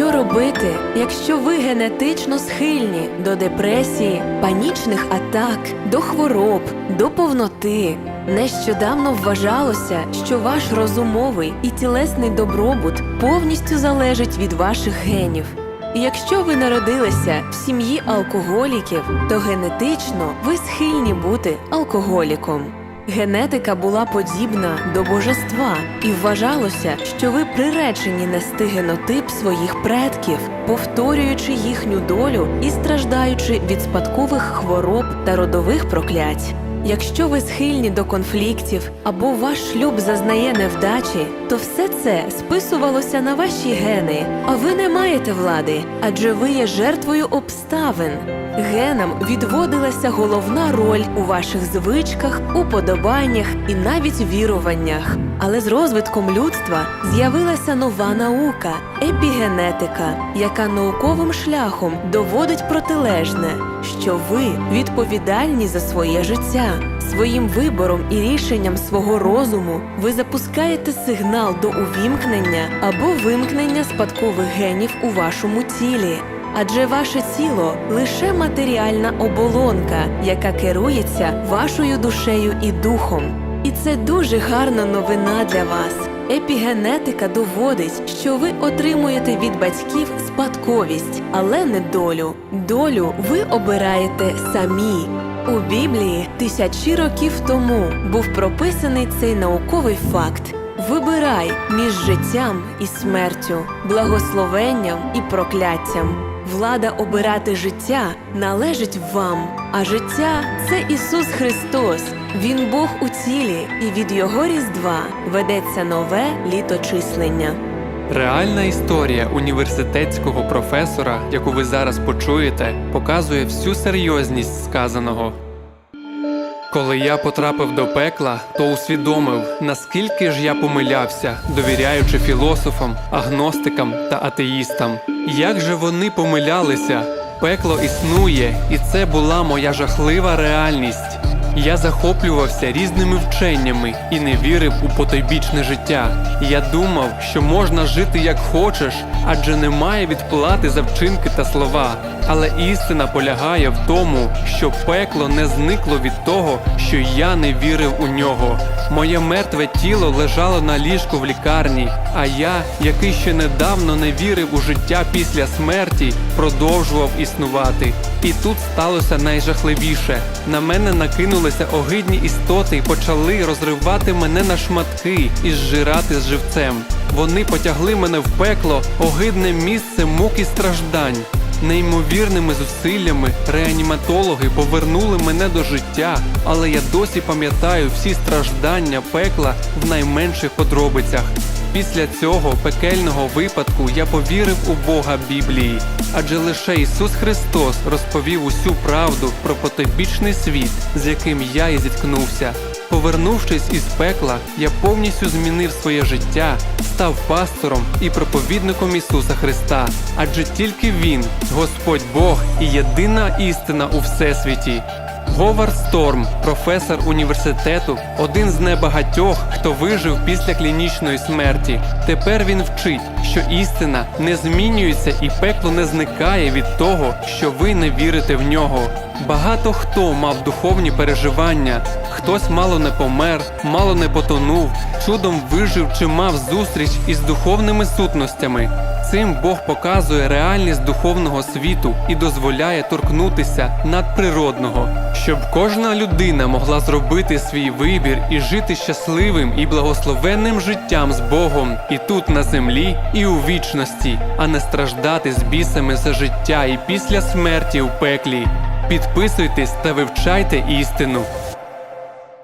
Що робити, якщо ви генетично схильні до депресії, панічних атак, до хвороб, до повноти? Нещодавно вважалося, що ваш розумовий і тілесний добробут повністю залежить від ваших генів. І Якщо ви народилися в сім'ї алкоголіків, то генетично ви схильні бути алкоголіком. Генетика була подібна до божества, і вважалося, що ви приречені нести генотип своїх предків, повторюючи їхню долю і страждаючи від спадкових хвороб та родових проклять. Якщо ви схильні до конфліктів або ваш шлюб зазнає невдачі, то все це списувалося на ваші гени, а ви не маєте влади, адже ви є жертвою обставин. Генам відводилася головна роль у ваших звичках, уподобаннях і навіть віруваннях. Але з розвитком людства з'явилася нова наука епігенетика, яка науковим шляхом доводить протилежне, що ви відповідальні за своє життя. Своїм вибором і рішенням свого розуму ви запускаєте сигнал до увімкнення або вимкнення спадкових генів у вашому тілі. Адже ваше тіло лише матеріальна оболонка, яка керується вашою душею і духом. І це дуже гарна новина для вас. Епігенетика доводить, що ви отримуєте від батьків спадковість, але не долю. Долю ви обираєте самі. У Біблії тисячі років тому був прописаний цей науковий факт. Вибирай між життям і смертю, благословенням і прокляттям. Влада обирати життя належить вам, а життя це Ісус Христос. Він Бог у тілі, і від Його Різдва ведеться нове літочислення. Реальна історія університетського професора, яку ви зараз почуєте, показує всю серйозність сказаного. Коли я потрапив до пекла, то усвідомив, наскільки ж я помилявся, довіряючи філософам, агностикам та атеїстам. Як же вони помилялися? Пекло існує, і це була моя жахлива реальність. Я захоплювався різними вченнями і не вірив у потойбічне життя. Я думав, що можна жити як хочеш, адже немає відплати за вчинки та слова. Але істина полягає в тому, що пекло не зникло від того, що я не вірив у нього. Моє мертве тіло лежало на ліжку в лікарні, а я, який ще недавно не вірив у життя після смерті, продовжував існувати. І тут сталося найжахливіше. На мене накинулися огидні істоти і почали розривати мене на шматки і зжирати з живцем. Вони потягли мене в пекло, огидне місце мук і страждань. Неймовірними зусиллями реаніматологи повернули мене до життя, але я досі пам'ятаю всі страждання пекла в найменших подробицях. Після цього пекельного випадку я повірив у Бога Біблії, адже лише Ісус Христос розповів усю правду про потойбічний світ, з яким я і зіткнувся. Повернувшись із пекла, я повністю змінив своє життя, став пастором і проповідником Ісуса Христа, адже тільки Він, Господь Бог і єдина істина у всесвіті. Говард Сторм, професор університету, один з небагатьох, хто вижив після клінічної смерті. Тепер він вчить, що істина не змінюється і пекло не зникає від того, що ви не вірите в нього. Багато хто мав духовні переживання, хтось мало не помер, мало не потонув, чудом вижив чи мав зустріч із духовними сутностями. Цим Бог показує реальність духовного світу і дозволяє торкнутися надприродного, щоб кожна людина могла зробити свій вибір і жити щасливим і благословенним життям з Богом і тут на землі, і у вічності, а не страждати з бісами за життя і після смерті у пеклі. Підписуйтесь та вивчайте істину.